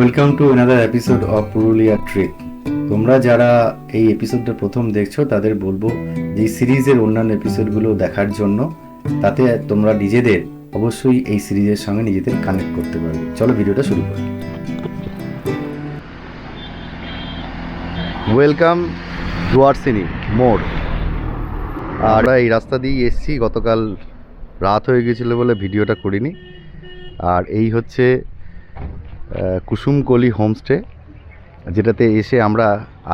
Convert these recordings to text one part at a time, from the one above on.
Welcome to another episode of Purulia trip তোমরা যারা এই এপিসোডটা প্রথম দেখছ, তাদের বলব যে সিরিজের অন্যান্য এপিসোডগুলো দেখার জন্য, তাতে তোমরা নিজেদের অবশ্যই এই সিরিজের সঙ্গে নিজেদের কানেক্ট করতে পারবে। চলো ভিডিওটা শুরু করি। ওয়েলকাম ডুয়ার্সিনি মোড় আর এই রাস্তা দিয়ে এসছি, গতকাল রাত হয়ে গেছিল বলে ভিডিওটা করিনি। আর এই হচ্ছে কুসুমকলি হোমস্টে, যেটাতে এসে আমরা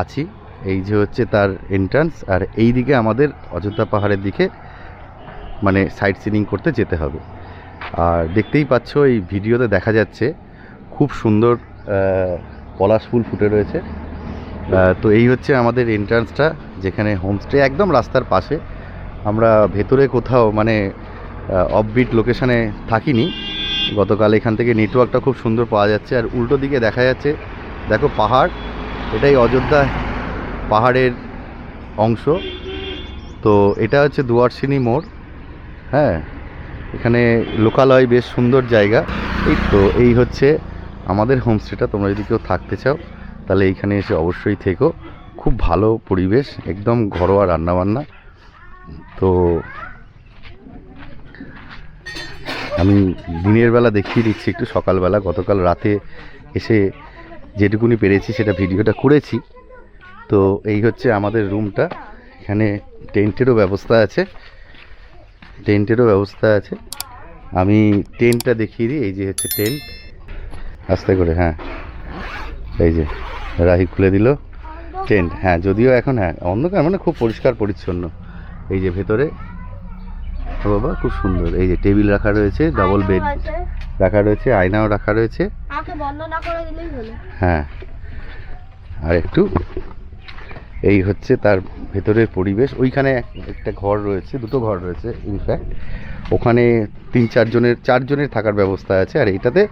আছি। এই যে হচ্ছে তার এন্ট্রান্স আর এই দিকে আমাদের অযোধ্যা পাহাড়ের দিকে মানে সাইট সিনিং করতে যেতে হবে। আর দেখতেই পাচ্ছ, এই ভিডিওতে দেখা যাচ্ছে খুব সুন্দর পলাশ ফুল ফুটে রয়েছে। তো এই হচ্ছে আমাদের এন্ট্রান্সটা যেখানে হোমস্টে একদম রাস্তার পাশে। আমরা ভেতরে কোথাও মানে অফবিট লোকেশানে থাকিনি। গতকাল এখান থেকে নেটওয়ার্কটা খুব সুন্দর পাওয়া যাচ্ছে। আর উল্টো দিকে দেখা যাচ্ছে, দেখো পাহাড়, এটাই অযোধ্যা পাহাড়ের অংশ। তো এটা হচ্ছে দুয়ারসিনী মোড় হ্যাঁ? এখানে লোকালয় বেশ সুন্দর জায়গা। এই তো, এই হচ্ছে আমাদের হোমস্টেটা তোমরা যদি কেউ থাকতে চাও, তাহলে এইখানে এসে অবশ্যই থেকো। খুব ভালো পরিবেশ, একদম ঘরোয়া রান্নাবান্না। তো আমি দিনের বেলা দেখিয়ে দিচ্ছি একটু সকালবেলা। গতকাল রাতে এসে যেটুকুনি পেরেছি সেটা ভিডিওটা করেছি। তো এই হচ্ছে আমাদের রুমটা। এখানে টেন্টেরও ব্যবস্থা আছে। টেন্টেরও ব্যবস্থা আছে। আমি টেন্টটা দেখিয়ে দিই। এই যে হচ্ছে টেন্ট। আস্তে করে হ্যাঁ। এই যে, রাহি খুলে দিল। টেন্ট হ্যাঁ যদিও এখন হ্যাঁ অন্ধকার মানে খুব পরিষ্কার পরিচ্ছন্ন। এই যে ভেতরে বাবা খুব সুন্দর। এই যে টেবিল রাখা রয়েছে ডাবল বেড রাখা রয়েছে আয়নাও রাখা রয়েছে। হ্যাঁ। আর একটু এই হচ্ছে তার ভেতরের পরিবেশ। ওইখানে এক- একটা ঘর রয়েছে দুটো ঘর রয়েছে ইনফ্যাক্ট ওখানে তিন চারজনের চারজনের থাকার ব্যবস্থা আছে। আর এইটাতে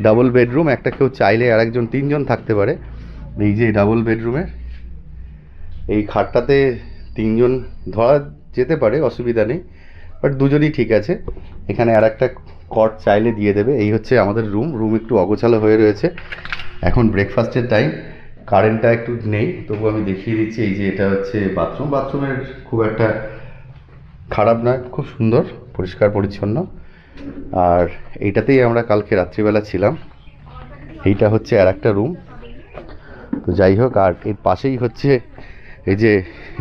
ডাবল বেডরুম একটা কেউ চাইলে আর একজন তিনজন থাকতে পারে। এই যে ডাবল বেডরুমের এই খাটটাতে তিনজন ধরা যেতে পারে অসুবিধা নেই। বাট দুজনই ঠিক আছে। এখানে আর একটা কট চাইলে দিয়ে দেবে। এই হচ্ছে আমাদের রুম। রুম একটু অগোছালো হয়ে রয়েছে। এখন ব্রেকফাস্টের টাইম কারেন্টটা একটু নেই তবু আমি দেখিয়ে দিচ্ছি। এই যে এটা হচ্ছে বাথরুম বাথরুমের খুব একটা খারাপ নয়, খুব সুন্দর, পরিষ্কার, পরিচ্ছন্ন। আর এইটাতেই আমরা কালকে রাত্রিবেলা ছিলাম। এইটা হচ্ছে আর একটা রুম তো যাই হোক, আর এর পাশেই হচ্ছে এই যে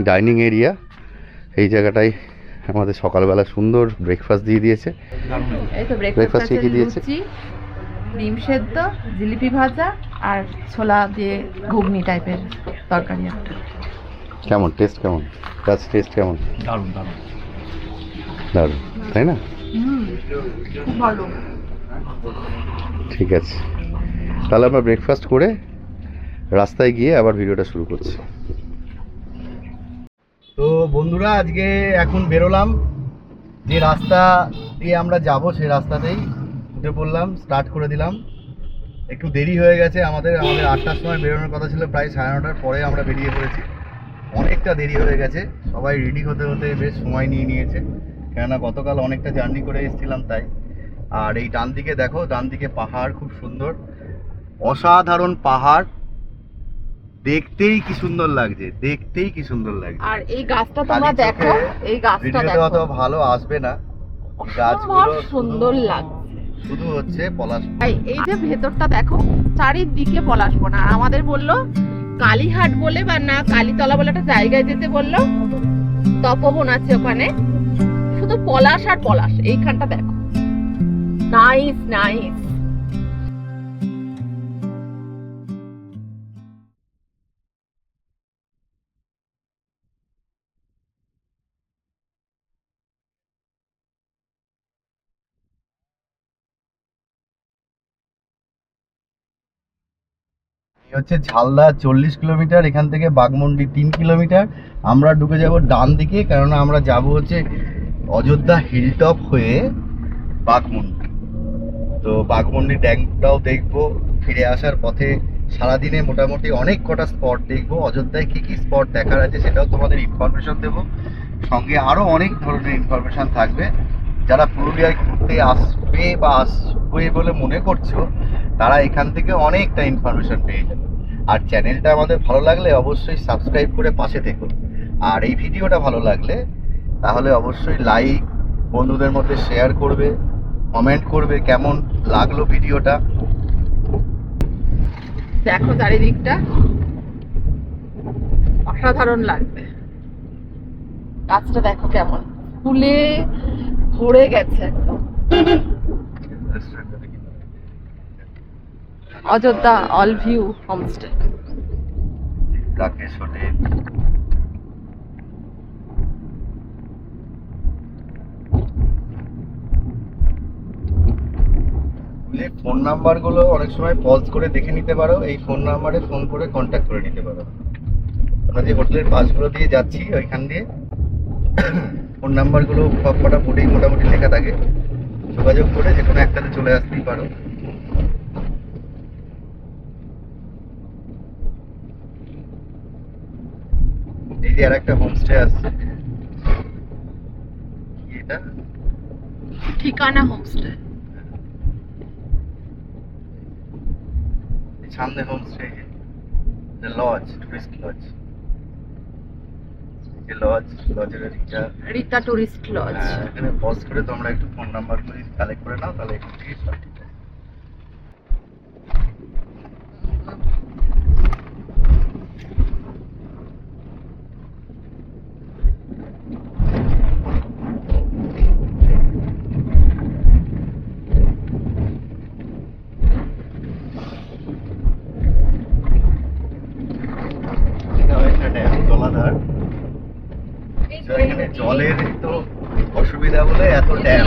ডাইনিং এরিয়া এই জায়গাটায় আমাদের সকালবেলা সুন্দর ব্রেকফাস্ট দিয়ে দিয়েছে। এই তো ব্রেকফাস্ট কি দিয়েছে? ডিম সেদ্ধ জিলিপি ভাজা আর ছোলা দিয়ে ঘুগনি টাইপের তরকারি একটা। কেমন? টেস্ট কেমন? কাজ টেস্ট কেমন? দারুণ দারুণ। দারুণ তাই না? খুব ভালো। ঠিক আছে। তাহলে আমরা ব্রেকফাস্ট করে রাস্তায় গিয়ে আবার ভিডিওটা শুরু করছি। তো বন্ধুরা, আজকে এখন বেরোলাম। যে রাস্তা দিয়ে আমরা যাব, সেই রাস্তাতেই উঠে পড়লাম স্টার্ট করে দিলাম। একটু দেরি হয়ে গেছে আমাদের আমাদের আটটার সময় বেরোনোর কথা ছিল, প্রায় সাড়ে নটার পরে আমরা বেরিয়ে পড়েছি। অনেকটা দেরি হয়ে গেছে, সবাই রেডি হতে হতে বেশ সময় নিয়ে নিয়েছে। কেননা গতকাল অনেকটা জার্নি করে এসেছিলাম তাই। আর এই ডান দিকে দেখো ডান দিকে পাহাড় খুব সুন্দর। অসাধারণ পাহাড়। দেখতেই কি সুন্দর লাগছে দেখতেই কি সুন্দর লাগছে। আর এই গাছটা তোমরা দেখো এই গাছটা ভিডিওতে অত দেখো ভালো আসবে না। গাছগুলো সুন্দর লাগছে। শুধু হচ্ছে পলাশ এই এই যে ভেতরটা দেখো চারিদিকে পলাশবন আর আমাদের বলল কালীহাট বলে বা না কালীতলা বলে একটা জায়গায় যেতে বলল। তপবন আছে ওখানে। শুধু পলাশ আর পলাশ এইখানটা দেখো। নাইস নাইস হচ্ছে ঝালদা চল্লিশ কিলোমিটার, এখান থেকে বাগমুন্ডি তিন কিলোমিটার। আমরা ঢুকে যাব ডান দিকে, কেননা আমরা যাব হচ্ছে অযোধ্যা হিলটপ হয়ে বাগমুন্ডি তো বাগমুন্ডি ড্যামটাও দেখব, ফিরে আসার পথে সারাদিনে মোটামুটি অনেক কটা স্পট দেখব। অযোধ্যায় কি কি স্পট দেখার আছে সেটাও তোমাদের ইনফরমেশন দেবো। সঙ্গে আরও অনেক ধরনের ইনফরমেশন থাকবে। যারা পুরুলিয়ায় ঘুরতে আসবে বা আসবে বলে মনে করছ তারা এখান থেকে অনেকটা ইনফরমেশন পেয়ে যাবে। আর চ্যানেলটা আমাদের ভালো লাগলে অবশ্যই সাবস্ক্রাইব করে পাশে থেকো আর এই ভিডিওটা ভালো লাগলে তাহলে অবশ্যই লাইক বন্ধুদের মধ্যে শেয়ার করবে কমেন্ট করবে কেমন লাগল ভিডিওটা। দেখো চারিদিকটা অসাধারণ লাগবে। গাছটা দেখো কেমন। ফুলে ভরে গেছে একদম। Ayodhya all view homestay Rakesh hotel phone নাম্বারগুলো অনেক সময় পজ করে দেখে নিতে পারো। এই ফোন নাম্বারে ফোন করে কন্ট্যাক্ট করে নিতে পারো। আমরা যে হোটেলের পাসগুলো দিয়ে যাচ্ছি ওইখান দিয়ে ফোন নাম্বারগুলো সব কটা বোর্ডেই মোটামুটি লেখা থাকে। যোগাযোগ করে যে কোনো একটাতে চলে আসতেই পারো। এই যে আর একটা হোমস্টে আসছে এটা? ঠিকানা হোমস্টে সামনে হোমস্টে যে লজ টুরিস্ট লজ যে লজ লজের একটা রীতা টুরিস্ট লজ এখানে পজ করে তোমরা একটু ফোন নাম্বারগুলো কালেক্ট করে নাও তাহলে একটু ঠিক সব ঠিক আছে এটা একটা ড্যাম জলাধার তো এখানে জলের তো অসুবিধা বলে এত ড্যাম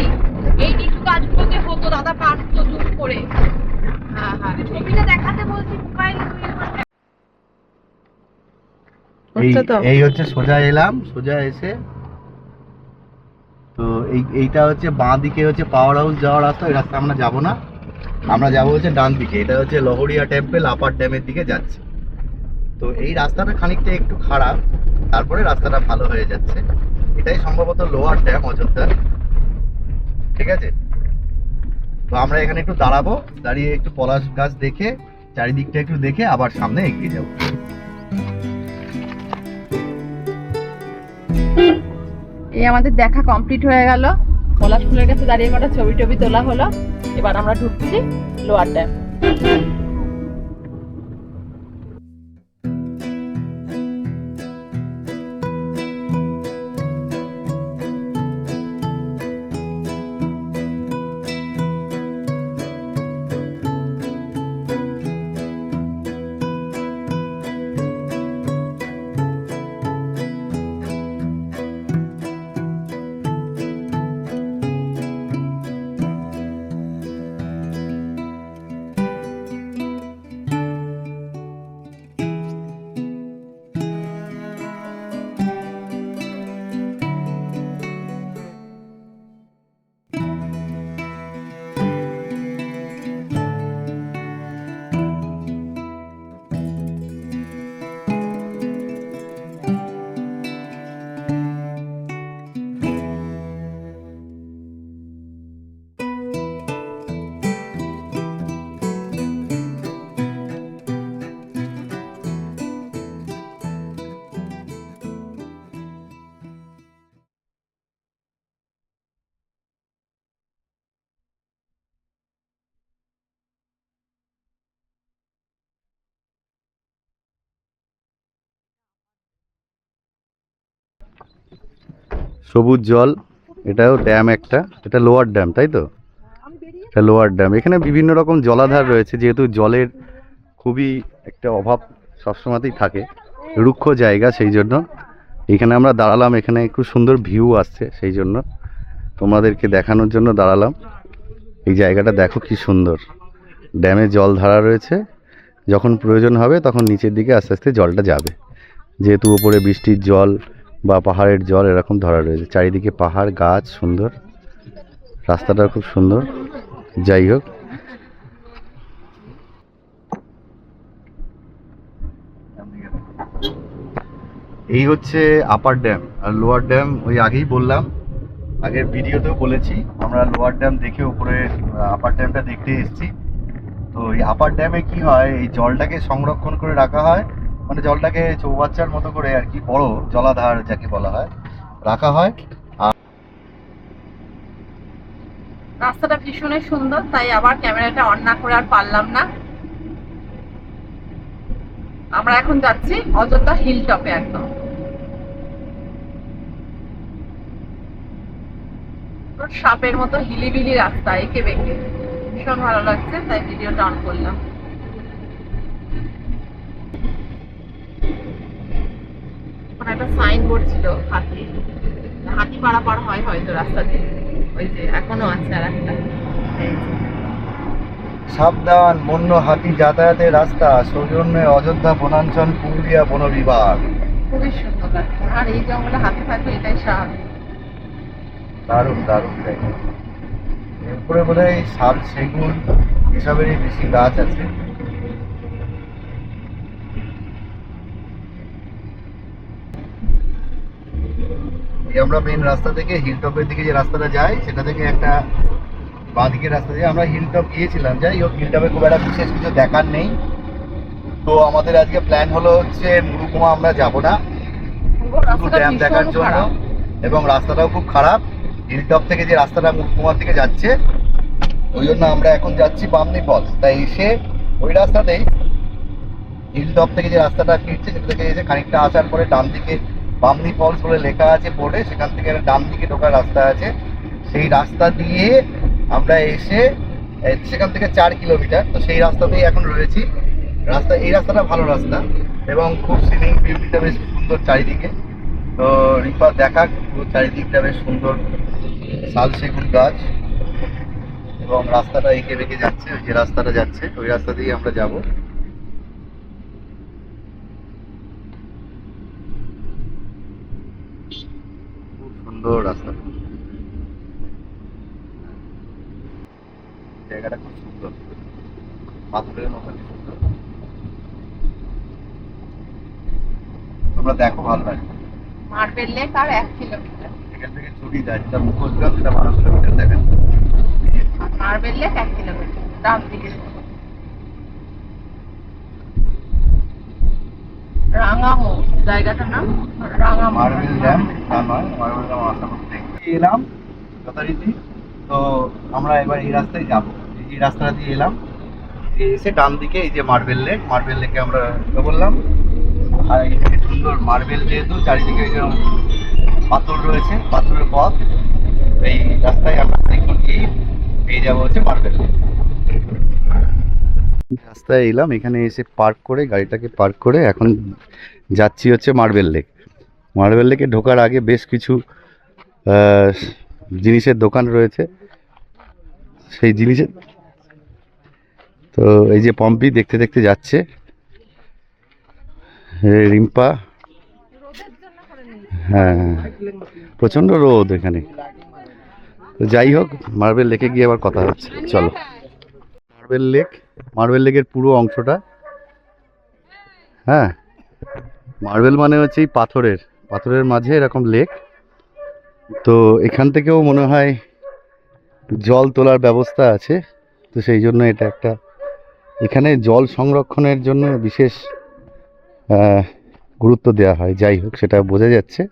এই নিচু গাছগুলোতে হতো দাদা পারতো জুম করে হ্যাঁ হ্যাঁ ছবিটা দেখাতে বলছি মোবাইল এই এই হচ্ছে সোজা এলাম সোজা এসে তো এই এইটা হচ্ছে বাঁ দিকে হচ্ছে পাওয়ার হাউস যাওয়ার রাস্তা এই রাস্তা আমরা যাব না। আমরা যাব হচ্ছে ডান দিকে এটা হচ্ছে লহরিয়া টেম্পল আপার ড্যামের দিকে যাচ্ছে। তো এই রাস্তাটা খানিকটা একটু খারাপ তারপরে রাস্তাটা ভালো হয়ে যাচ্ছে। এটাই সম্ভবত লোয়ার ড্যাম অযোধ্যার ঠিক আছে? তো আমরা এখানে একটু দাঁড়াবো দাঁড়িয়ে একটু পলাশ গাছ দেখে চারিদিকটা একটু দেখে আবার সামনে এগিয়ে যাব। এই আমাদের দেখা কমপ্লিট হয়ে গেল। পলাশ ফুলের কাছে দাঁড়িয়ে কটা ছবি টবি তোলা হলো। এবার আমরা ঢুকছি লোয়ার ড্যাম। সবুজ জল, এটাও ড্যাম একটা, এটা লোয়ার ড্যাম তাই তো? এটা লোয়ার ড্যাম এখানে বিভিন্ন রকম জলাধার রয়েছে, যেহেতু জলের খুবই একটা অভাব সবসময়তেই থাকে, রুক্ষ জায়গা সেই জন্য। এখানে আমরা দাঁড়ালাম, এখানে খুব সুন্দর ভিউ আসছে সেই জন্য। তোমাদেরকে দেখানোর জন্য দাঁড়ালাম। এই জায়গাটা দেখো কি সুন্দর। ড্যামে জল ধারা রয়েছে। যখন প্রয়োজন হবে, তখন নিচের দিকে আস্তে আস্তে জলটা যাবে। যেহেতু ওপরে বৃষ্টির জল বা পাহাড়ের জল এরকম ধরা রয়েছে। চারিদিকে পাহাড়, গাছ, সুন্দর। রাস্তাটা খুব সুন্দর। যাই হোক। এই হচ্ছে আপার ড্যাম আর লোয়ার ড্যাম ওই আগেই বললাম, আগের ভিডিওতেও বলেছি, আমরা লোয়ার ড্যাম দেখে উপরে আপার ড্যামটা দেখতে এসেছি। তো এই আপার ড্যামে কি হয়, এই জলটাকে সংরক্ষণ করে রাখা হয় মানে জলটাকে চৌবাচ্চার মতো করে আর কি, বড় জলাধার যাকে বলা হয়, রাখা হয়। রাস্তাটা ভীষণই সুন্দর, তাই আবার ক্যামেরাটা অন না করে আর পারলাম না। আমরা এখন যাচ্ছি অযোধ্যা হিল টপে একদম। পুরো সাপের মতো হিলিবিলি রাস্তা, এঁকে বেঁকে। ভীষণ ভালো লাগছে, তাই ভিডিওটা অন করলাম ওখানে একটা সাইন বোর্ড ছিল হাতি। হাতি পারাপার হয় হয়তো রাস্তা দিয়ে। ওই যে এখনও আছে আর একটা। সাবধান বন্য হাতি যাতায়াতের রাস্তা সৌজন্যে অযোধ্যা বনাঞ্চল পুরুলিয়া বন বিভাগ খুবই সুন্দর আর এই জঙ্গলে হাতে থাকলে এটাই স্বাভাবিক। দারুণ দারুণ জায়গা এরপরে বোধ হয় শাল সেগুন এসবেরই বেশি গাছ আছে এই আমরা মেন রাস্তা থেকে হিলটপের দিকে যে রাস্তাটা যাই সেটা থেকে একটা বাঁ দিকের রাস্তা দিয়ে আমরা হিলটপ গিয়েছিলাম। যাই হোক হিলটপে খুব একটা বিশেষ কিছু দেখার নেই। তো আমাদের আজকে প্ল্যান হলো হচ্ছে মুরুকুমা আমরা যাব না। শুধু ড্যাম দেখার জন্য। এবং রাস্তাটাও খুব খারাপ। হিলটপ থেকে যে রাস্তাটা মুখকুমার দিকে যাচ্ছে ওই জন্য আমরা এখন যাচ্ছি বামনি ফলস তাই এসে ওই রাস্তাতেই হিলটপ থেকে যে রাস্তাটা ফিরছে সেটা থেকে এসে খানিকটা আসার পরে ডান দিকে বামনি ফলস বলে লেখা আছে বোর্ডে সেখান থেকে ডান দিকে ঢোকার রাস্তা আছে। সেই রাস্তা দিয়ে আমরা এসে সেখান থেকে চার কিলোমিটার, তো সেই রাস্তাতেই এখন রয়েছি। রাস্তা, এই রাস্তাটা ভালো রাস্তা এবং খুব সিনিং বিউটিটা বেশ সুন্দর চারিদিকে। তো রিপা দেখা চারিদিকটা বেশ সুন্দর। শাল সেগুন গাছ এবং রাস্তাটা এঁকে বেঁকে যাচ্ছে, ওই যে রাস্তাটা যাচ্ছে, ওই রাস্তা দিয়েই আমরা যাব খুব সুন্দর রাস্তা। জায়গাটা খুব সুন্দর। পাথরের মতো সুন্দর। তোমরা দেখো ভালো লাগে। মার্বেল লেক আর এক কিলোমিটার। এখান থেকে ছুটি যেটা সেটা বারো কিলোমিটার দেখেন মার্বেল লেক এক কিলোমিটার ডান দিকে রাঙামো। নাম মার্বেল করতে এলাম তো আমরা এবার এই রাস্তায় এই দিয়ে এলাম। এই এসে এই যে মার্বেল মার্বেল আমরা বললাম। আর সুন্দর মার্বেল যেহেতু, চারিদিকে পাথর রয়েছে, পাথরের পথ। এই রাস্তায় আমরা পেয়ে যাব হচ্ছে মার্বেল লেক। রাস্তায় এলাম, এখানে এসে পার্ক করে, গাড়িটাকে পার্ক করে এখন যাচ্ছি হচ্ছে মার্বেল লেক মার্বেল লেকে ঢোকার আগে বেশ কিছু জিনিসের দোকান রয়েছে। সেই জিনিসের, তো এই যে পম্পি দেখতে দেখতে যাচ্ছে। রিম্পা। হ্যাঁ প্রচণ্ড রোদ এখানে। যাই হোক মার্বেল লেকে গিয়ে আবার কথা হচ্ছে। চলো। মার্বেল লেক মার্বেল লেকের পুরো অংশটা। হ্যাঁ মার্বেল মানে হচ্ছে এই পাথরের পাথরের মাঝে এরকম লেক তো এখান থেকেও মনে হয় জল তোলার ব্যবস্থা আছে। তো সেই জন্য এটা একটা, এখানে জল সংরক্ষণের জন্য বিশেষ গুরুত্ব দেওয়া হয়। যাই হোক, সেটা বোঝা যাচ্ছে।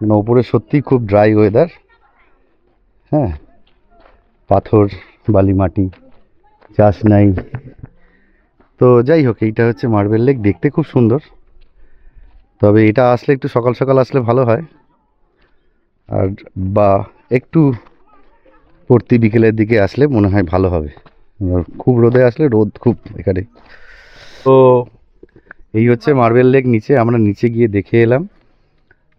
মানে ওপরে সত্যিই খুব ড্রাই ওয়েদার হ্যাঁ পাথর বালি মাটি চাষ নাই। তো যাই হোক, এইটা হচ্ছে মার্বেল লেক দেখতে খুব সুন্দর। তবে এটা আসলে একটু সকাল সকাল আসলে ভালো হয়। আর বা একটু পড়তি বিকেলের দিকে আসলে মনে হয় ভালো হবে। খুব রোদে আসলে রোদ খুব এখানে। তো এই হচ্ছে মার্বেল লেক নিচে, আমরা নিচে গিয়ে দেখে এলাম।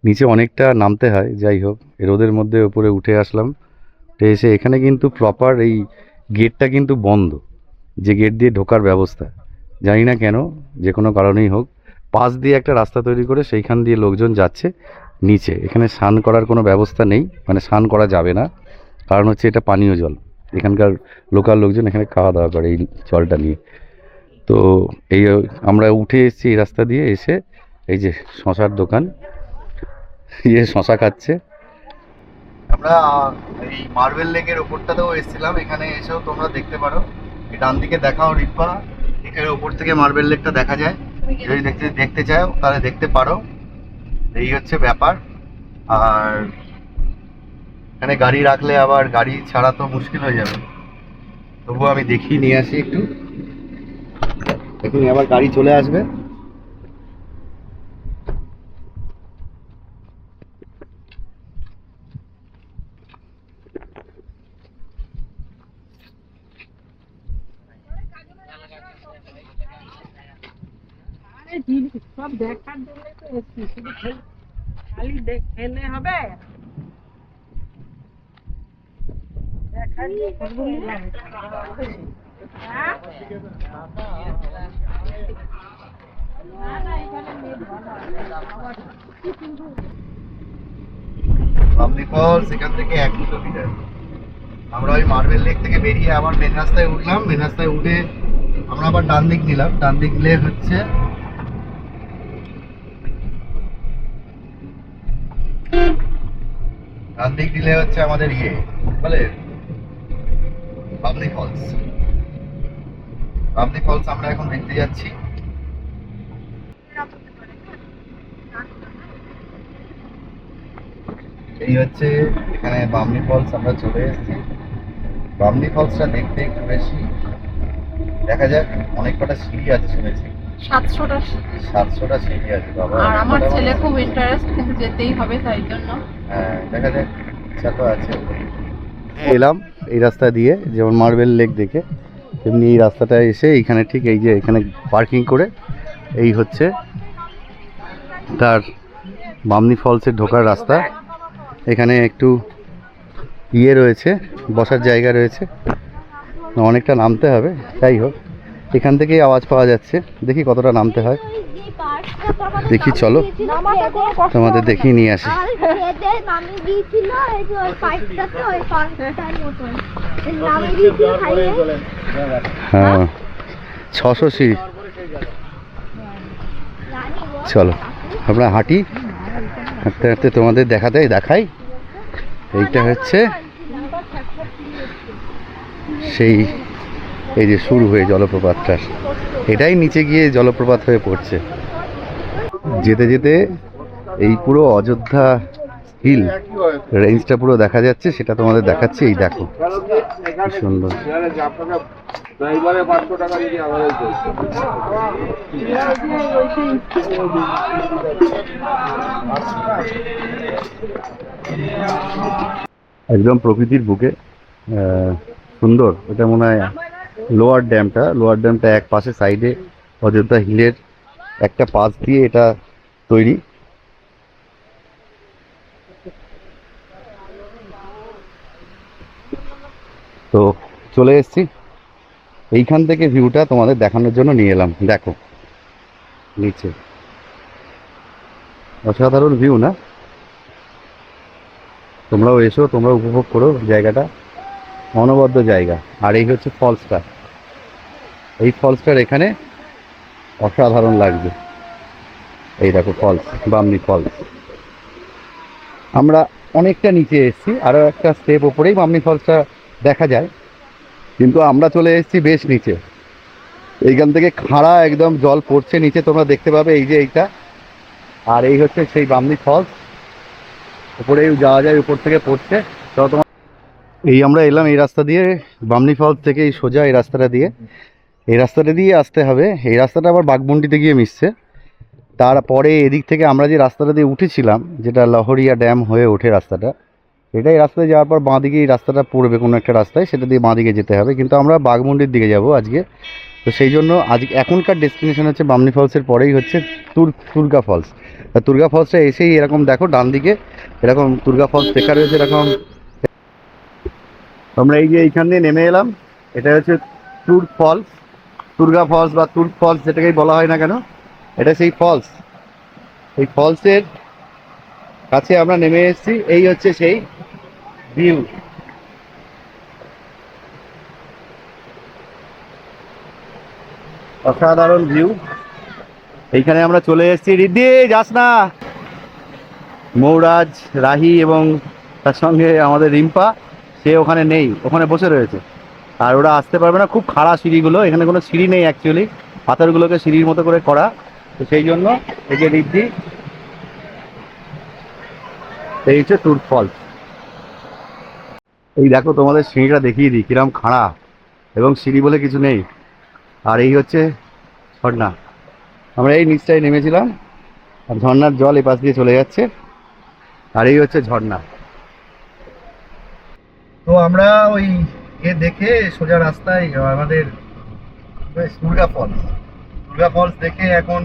নিচে অনেকটা নামতে হয়, যাই হোক, রোদের মধ্যে উপরে উঠে আসলাম। উঠে এসে এখানে কিন্তু প্রপার এই গেটটা কিন্তু বন্ধ। যে গেট দিয়ে ঢোকার ব্যবস্থা। জানি না কেন, যে কোনো কারণেই হোক, পাশ দিয়ে একটা রাস্তা তৈরি করে সেইখান দিয়ে লোকজন যাচ্ছে নিচে। এখানে স্নান করার কোনো ব্যবস্থা নেই মানে স্নান করা যাবে না। কারণ হচ্ছে এটা পানীয় জল। এখানকার লোকাল লোকজন এখানে খাওয়া দাওয়া করে এই জলটা নিয়ে। তো এই আমরা উঠে এসেছি এই রাস্তা দিয়ে, এসে এই যে শশার দোকান ইয়ে শশা খাচ্ছে। আমরা এই মার্বেল লেকের ওপরটাতেও এসেছিলাম। এখানে এসেও তোমরা দেখতে পারো। ডান দিকে দেখাও রিপা এখানে উপর থেকে মার্বেল লেকটা দেখা যায়। যদি দেখতে দেখতে চাও, তাহলে দেখতে পারো। এই হচ্ছে ব্যাপার। আর এখানে গাড়ি রাখলে আবার গাড়ি ছাড়া তো মুশকিল হয়ে যাবে। তবুও আমি দেখিয়ে নিয়ে আসি একটু। দেখুন আবার গাড়ি চলে আসবে। সব দেখার জন্য তো এসছি শুধু খেল- খালি হবে? দেখার হ্যাঁ? না, না, এখানে নেট ভালো আছে। বামনি ফলস এখান থেকে এক কিলোমিটার আমরা ওই মার্বেল লেক থেকে বেরিয়ে আবার মেন রাস্তায় উঠলাম। মেন রাস্তায় উঠে আমরা আবার ডান দিক নিলাম। ডান দিক নিলে হচ্ছে ডান দিলে হচ্ছে আমাদের ইয়ে বলে বামনি ফলস বামনি ফলস আমরা এখন দেখতে যাচ্ছি। এই হচ্ছে এখানে বামনি ফলস আমরা চলে এসেছি। বামনি ফলসটা দেখতে একটু বেশি। দেখা যাক অনেক কটা সিঁড়ি আছে শুনেছি। সাতশোটা সাতশোটা সিঁড়ি আছে বাবা। আর আমার ছেলে খুব ইন্টারেস্ট কিন্তু যেতেই হবে তাই জন্য। হ্যাঁ দেখা যাক ইচ্ছা তো আছে। এলাম এই রাস্তা দিয়ে যেমন মার্বেল লেক দেখে তেমনি এই রাস্তাটা এসে এইখানে ঠিক এই যে এখানে পার্কিং করে এই হচ্ছে তার বামনি ফলসের ঢোকার রাস্তা। এখানে একটু ইয়ে রয়েছে বসার জায়গা রয়েছে। অনেকটা নামতে হবে যাই হোক। এখান থেকেই আওয়াজ পাওয়া যাচ্ছে। দেখি কতটা নামতে হয়। দেখি, চলো। তোমাদের দেখিয়ে নিয়ে আসি। হ্যাঁ। ছশো সিঁড়ি। চলো, আমরা হাঁটি। হাঁটতে হাঁটতে তোমাদের দেখাতে, দেখাই। এইটা হচ্ছে সেই এই যে শুরু হয়ে জলপ্রপাতটার এটাই নিচে গিয়ে জলপ্রপাত হয়ে পড়ছে। যেতে যেতে এই পুরো অযোধ্যা হিল রেঞ্জটা পুরো দেখা যাচ্ছে, সেটা তোমাদের দেখাচ্ছি, এই দেখো। সুন্দর। একদম প্রকৃতির বুকে সুন্দর। এটা মনে হয় লোয়ার ড্যামটা লোয়ার ড্যামটা এক পাশে সাইডে অযোধ্যা হিলের একটা পাশ দিয়ে এটা তৈরি। তো চলে এসছি। এইখান থেকে ভিউটা তোমাদের দেখানোর জন্য নিয়ে এলাম। দেখো, নিচে। অসাধারণ ভিউ না? তোমরাও এসো, তোমরা উপভোগ করো জায়গাটা। অনবদ্য জায়গা। আর এই হচ্ছে ফলসটা এই ফলসটার এখানে অসাধারণ লাগবে। এই দেখো ফলস বামনি ফলস আমরা অনেকটা নিচে এসেছি, আরও একটা স্টেপ ওপরেই বামনি ফলসটা দেখা যায়। কিন্তু আমরা চলে এসেছি বেশ নিচে। এইখান থেকে খাড়া একদম জল পড়ছে নিচে, তোমরা দেখতে পাবে এই যে এইটা। আর এই হচ্ছে সেই বামনি ফলস উপরেই যাওয়া যায়, উপর থেকে পড়ছে। তো তোমার এই আমরা এলাম এই রাস্তা দিয়ে, বামনি ফলস থেকে সোজা এই রাস্তাটা দিয়ে। এই রাস্তাটা দিয়ে আসতে হবে। এই রাস্তাটা আবার বাগমুন্ডিতে গিয়ে মিশছে। তারপরে এদিক থেকে আমরা যে রাস্তাটা দিয়ে উঠেছিলাম, যেটা লহরিয়া ড্যাম হয়ে ওঠে রাস্তাটা, এটাই রাস্তায় যাওয়ার পর বাঁ দিকে এই রাস্তাটা পড়বে কোনো একটা রাস্তায়, সেটা দিয়ে বাঁ দিকে যেতে হবে। কিন্তু আমরা বাগমুন্ডির দিকে যাব আজকে। তো সেই জন্য আজ এখনকার ডেস্টিনেশন হচ্ছে বামনি ফলসের, পরেই হচ্ছে তুর, তুর্গা ফলস। তুর্গা ফলসটা এসেই এরকম দেখো ডান দিকে, এরকম দুর্গা ফলস লেখা রয়েছে এরকম। আমরা এই যে এইখান দিয়ে নেমে এলাম এটা হচ্ছে তুর ফলস। দুর্গা ফলস বা তুর ফলস যেটাকেই বলা হয় না কেন, এটা সেই ফলস এই ফলসের কাছে আমরা নেমে এসেছি, এই হচ্ছে সেই ভিউ অসাধারণ ভিউ এইখানে আমরা চলে এসেছি। রিদ্ধি যাস না। মৌরাজ, রাহি এবং তার সঙ্গে আমাদের রিম্পা, সে ওখানে নেই, ওখানে বসে রয়েছে। আর ওরা আসতে পারবে না। খুব খাড়া সিঁড়িগুলো, এখানে কোনো সিঁড়ি নেই অ্যাকচুয়ালি পাথরগুলোকে সিঁড়ির মতো করে করা। তো সেই জন্য এই যে রিদ্ধি এই হচ্ছে টুর ফলস এই দেখো তোমাদের সিঁড়িটা দেখিয়ে দিই, কিরম খাড়া এবং সিঁড়ি বলে কিছু নেই। আর এই হচ্ছে ঝর্ণা। আমরা এই নিচটায় নেমেছিলাম, আর ঝর্ণার জল এই পাশ দিয়ে চলে যাচ্ছে। আর এই হচ্ছে ঝর্ণা। তো আমরা ওই এ দেখে সোজা রাস্তায় আমাদের দুর্গা ফলস। দুর্গা ফলস দেখে এখন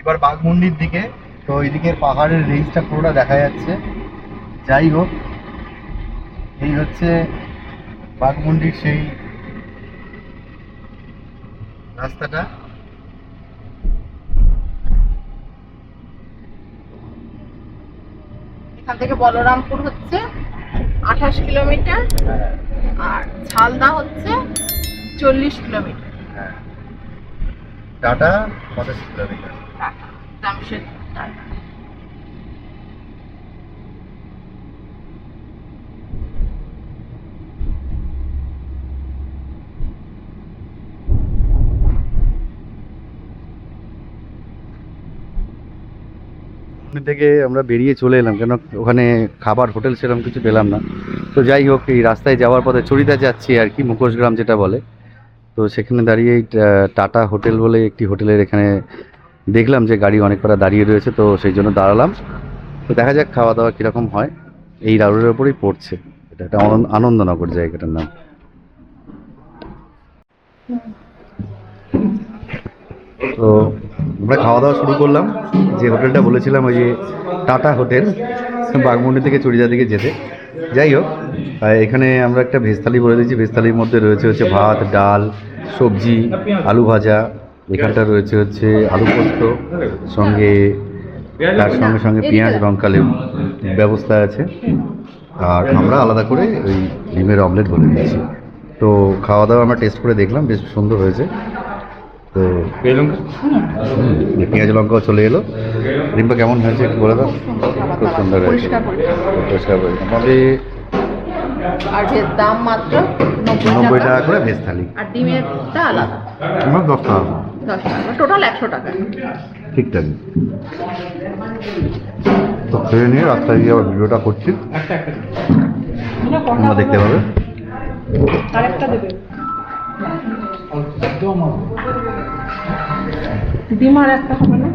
এবার বাঘমুন্ডির দিকে। তো এইদিকে পাহাড়ের রেঞ্জটা পুরোটা দেখা যাচ্ছে। যাই হোক, এই হচ্ছে বাঘমুন্ডির সেই রাস্তাটা। এখান থেকে বলরামপুর হচ্ছে আঠাশ কিলোমিটার আর ঝালদা হচ্ছে চল্লিশ কিলোমিটার। টাটা পঁচাশি কিলোমিটার। জামশেদ টাটা। থেকে আমরা বেরিয়ে চলে এলাম, কেন ওখানে খাবার, হোটেল সেরকম কিছু পেলাম না। তো যাই হোক, এই রাস্তায় যাওয়ার পথে চড়িদা যাচ্ছি আর কি মুখোশগ্রাম যেটা বলে। তো সেখানে দাঁড়িয়ে টাটা হোটেল বলে একটি হোটেলের এখানে দেখলাম যে গাড়ি অনেক কটা দাঁড়িয়ে রয়েছে, তো সেই জন্য দাঁড়ালাম। তো দেখা যাক খাওয়া দাওয়া কীরকম হয়। এই রাউডের ওপরেই পড়ছে। এটা একটা আনন্দনগর জায়গাটার নাম। তো আমরা খাওয়া দাওয়া শুরু করলাম। যে হোটেলটা বলেছিলাম, ওই যে টাটা হোটেল বাগমুন্ডি থেকে চড়িদা দিকে যেতে। যাই হোক এখানে আমরা একটা ভেজ থালি বলে দিয়েছি। ভেজ থালির মধ্যে রয়েছে হচ্ছে ভাত, ডাল, সবজি, আলু ভাজা। এখানটা রয়েছে হচ্ছে আলু পোস্ত, সঙ্গে তার সঙ্গে সঙ্গে পেঁয়াজ, লঙ্কা, লেবু। ব্যবস্থা আছে। আর আমরা আলাদা করে ওই ডিমের অমলেট বলে দিয়েছি। তো খাওয়া দাওয়া আমরা টেস্ট করে দেখলাম, বেশ সুন্দর হয়েছে। তো পেঁয়াজ লঙ্কাও চলে এলো। রিম্পা কেমন হয়েছে একটু বলে দাও? খুব সুন্দর হয়েছে। পরিষ্কার পরিচ্ছন্ন। পরিষ্কার মোটামুটি আর এর দাম মাত্র নব্বই নব্বই টাকা টাকা করে ভেজ থালি। আর ডিমেরটা আলাদা। আমার দশ টাকা। দশ টাকা। টোটাল একশো টাকা। ঠিকঠাক। তো খেয়ে নিয়ে রাস্তায় গিয়ে আবার ভিডিওটা করছি। তোমরা দেখতে পাবে। আরেকটা দেবে। ডিম আর একটা হবে না?